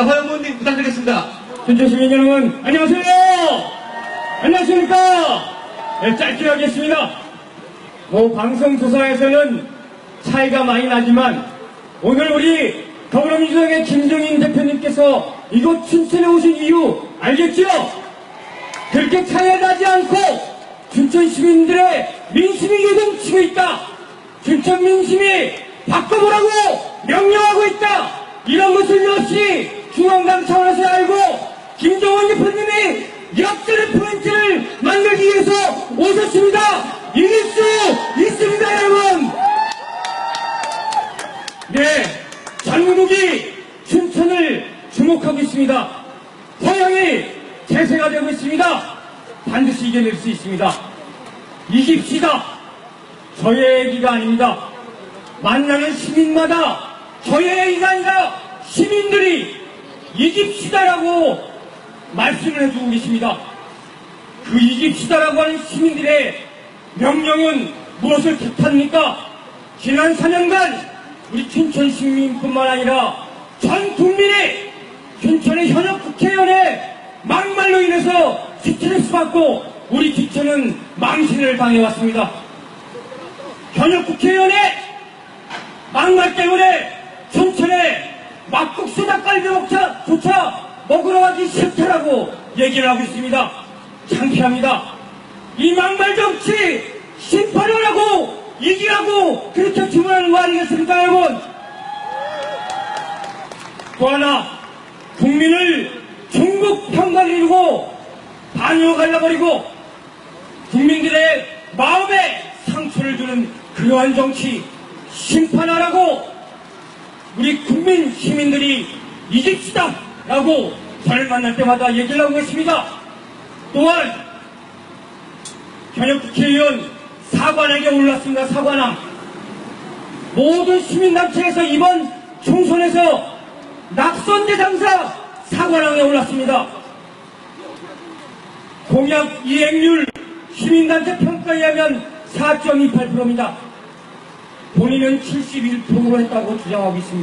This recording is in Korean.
자, 허영무님 부탁드리겠습니다. 춘천 시민 여러분, 안녕하세요! 안녕하십니까? 네, 짧게 하겠습니다. 뭐, 방송조사에서는 차이가 많이 나지만, 오늘 우리 더불어민주당의 김정인 대표님께서 이곳 춘천에 오신 이유 알겠죠? 그렇게 차이가 나지 않고, 춘천 시민들의 민심이 요동치고 있다! 춘천 민심이 바꿔보라고 명령하고 있다! 이런 것을 역시 중앙당 차원에서 알고 김정은 대표님이 역전의 포인트를 만들기 위해서 오셨습니다. 이길 수 있습니다, 여러분. 네, 전국이 춘천을 주목하고 있습니다. 서양이 대세가 되고 있습니다. 반드시 이겨낼 수 있습니다. 이깁시다. 저의 얘기가 아닙니다. 만나는 시민마다 저의 얘기가 아니라 시민들이 이깁시다라고 말씀을 해주고 계십니다. 그 이깁시다라고 하는 시민들의 명령은 무엇을 뜻합니까? 지난 4년간 우리 춘천 시민뿐만 아니라 전 국민이 춘천의 현역 국회의원의 막말로 인해서 스트레스 받고 우리 춘천은 망신을 당해왔습니다. 현역 국회의원의 막말 때문에 막국수 닭갈비조차 먹으러 가기 싫다라고 얘기를 하고 있습니다. 창피합니다. 이 막말 정치 심판을 하고 이기라고 그렇게 주문하는 거 아니겠습니까 여러분? 또 하나 국민을 중국 평가를 이루고 반으로 갈라버리고 국민들의 마음에 상처를 주는 그러한 정치 심판하라고 우리 국민 시민들이 이깁시다 라고 저를 만날 때마다 얘기를 하고 있습니다. 또한 현역 국회의원 사관에게 올랐습니다. 사관왕 모든 시민단체에서 이번 총선에서 낙선제 장사 사관왕에 올랐습니다. 공약 이행률 시민단체 평가에 하면 4.28%입니다. 본인은 71%로 했다고 주장하고 있습니다.